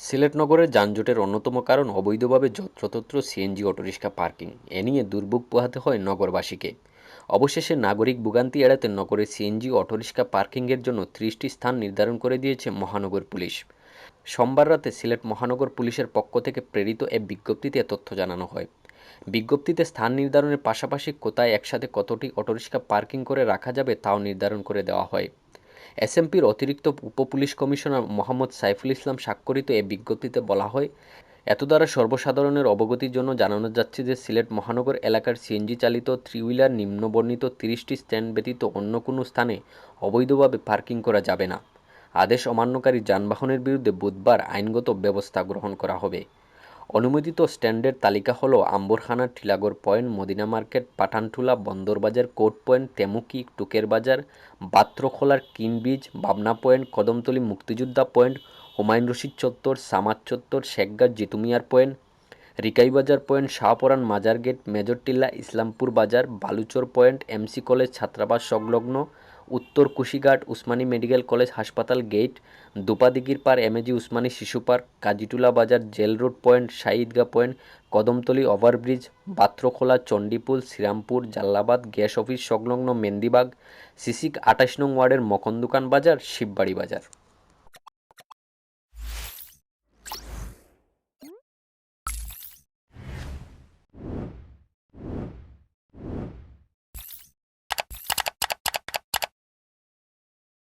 সিলেট নগরের যানজটের অন্যতম কারণ অবৈধভাবে যত্রতত্র সিএনজি অটোরিক্সা পার্কিং। এ নিয়ে দুর্ভোগ পোহাতে হয় নগরবাসীকে। অবশেষে নাগরিক ভোগান্তি এড়াতে নগরে সিএনজি অটোরিক্সা পার্কিংয়ের জন্য ত্রিশটি স্থান নির্ধারণ করে দিয়েছে মহানগর পুলিশ। সোমবার রাতে সিলেট মহানগর পুলিশের পক্ষ থেকে প্রেরিত এক বিজ্ঞপ্তিতে তথ্য জানানো হয়। বিজ্ঞপ্তিতে স্থান নির্ধারণের পাশাপাশি কোথায় একসাথে কতটি অটোরিক্সা পার্কিং করে রাখা যাবে তাও নির্ধারণ করে দেওয়া হয়। এসএমপির অতিরিক্ত উপপুলিশ কমিশনার মোহাম্মদ সাইফুল ইসলাম স্বাক্ষরিত এ বিজ্ঞপ্তিতে বলা হয় এত দ্বারা সর্বসাধারণের অবগতির জন্য জানানো যাচ্ছে যে সিলেট মহানগর এলাকার সিএনজি চালিত থ্রি হুইলার নিম্নবর্ণিত তিরিশটি স্ট্যান্ড ব্যতীত অন্য কোনো স্থানে অবৈধভাবে পার্কিং করা যাবে না। আদেশ অমান্যকারী যানবাহনের বিরুদ্ধে বুধবার আইনগত ব্যবস্থা গ্রহণ করা হবে। অনুমোদিত স্ট্যান্ডের তালিকা হলো Amberkhana Tilagarh point, Madina market Pathantula Bondorbazar, court point, Temukhi Tukerbazar বাত্রখোলার Keane Bridge Babna point, Kadamtali, Muktijoddha point, Humayun Rashid চত্বর, সামাদ চত্বর শেখগাঁ জিতুমিয়ার point, Rikabibazar point, Shahporan Mazar gate, major Tilla Islampur বাজার, বালুচর পয়েন্ট, এমসি কলেজ, ছাত্রাবাস সংলগ্ন উত্তর কুশিঘাট উসমানী মেডিকেল কলেজ হাসপাতাল gate, দুপাদিগির পার এমএজি উসমানী শিশু park, Kajitula Bazar jail road point, শাহিদগা point, Kadamtali overbridge, Batrakhola Chandipul, Srirampur, Jallabad, gas office সংলগ্ন মেন্দিবাগ সিসিক আঠাশ নং ওয়ার্ডের মকন দোকান বাজার, শিববাড়ি বাজার।